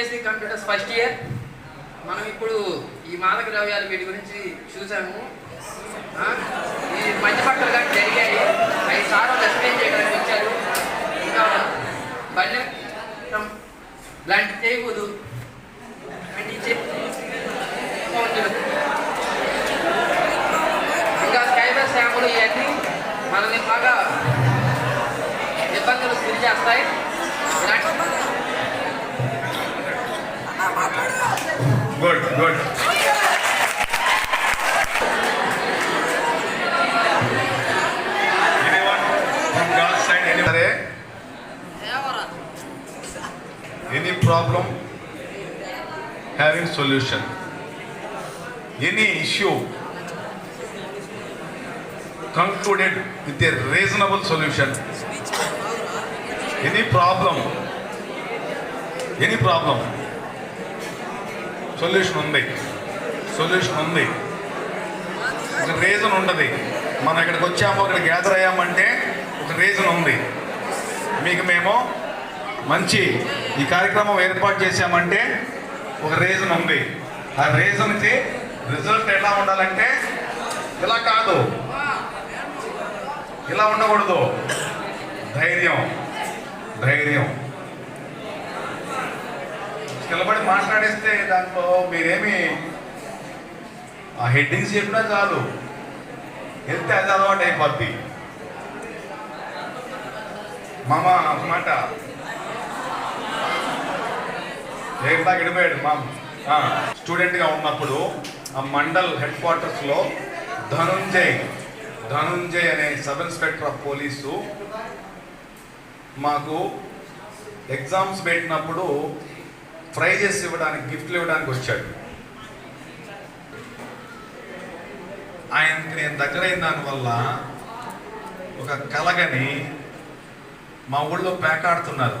Computer first year. మనం ఇప్పుడు ఈ మాదక ద్రవ్యాలు వీటి గురించి చూసాము. ఈ మధ్యపక్కలు కానీ జరిగాయి. ఐదు సార్లు ఎక్స్ప్లెయిన్ చేయడానికి వచ్చారు. ఇంకా బల్యం ఇలాంటి చేయకూడదు అంటే ఇంకా సైబర్ శాంపులు ఇవన్నీ మనల్ని బాగా ఇబ్బందులు గురి చేస్తాయి. Problem having solution any issue concluded with a reasonable solution. Any problem, any problem, solution ఉంది. సొల్యూషన్ ఉంది. ఒక రీజన్ ఉండదు మనం ఇక్కడికి వచ్చాము ఇక్కడ గ్యాదర్ అయ్యామంటే ఒక రీజన్ ఉంది. మీకు మేము మంచి ఈ కార్యక్రమం ఏర్పాటు చేశామంటే ఒక రీజన్ ఉంది. ఆ రీజన్కి రిజల్ట్ ఎలా ఉండాలంటే ఇలా కాదు. ఇలా ఉండకూడదు. ధైర్యం. ధైర్యం. నిలబడి మాట్లాడేస్తే దాంట్లో మీరేమి ఆ హెడ్డింగ్స్ చెప్పినా చాలు. వెళ్తే అది అలవాటు అయిపోద్ది. మామ మాట. మాట ఏడా గడిపోయాడు మా స్టూడెంట్గా ఉన్నప్పుడు ఆ మండల్ హెడ్ క్వార్టర్స్లో ధనుంజయ్ ధనుంజయ్ అనే సబ్ ఇన్స్పెక్టర్ ఆఫ్ పోలీసు మాకు ఎగ్జామ్స్ పెట్టినప్పుడు ప్రైజెస్ ఇవ్వడానికి గిఫ్ట్లు ఇవ్వడానికి వచ్చాడు. ఆయనకి నేను దగ్గరైన దానివల్ల ఒక కలగని మా ఊళ్ళో పేకాడుతున్నారు.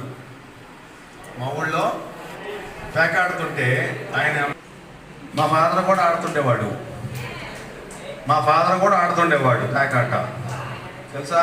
మా ఊళ్ళో పేకాడుతుంటే ఆయన మా ఫాదర్ కూడా ఆడుతుండేవాడు. మా ఫాదర్ కూడా ఆడుతుండేవాడు పేకాట తెలుసా?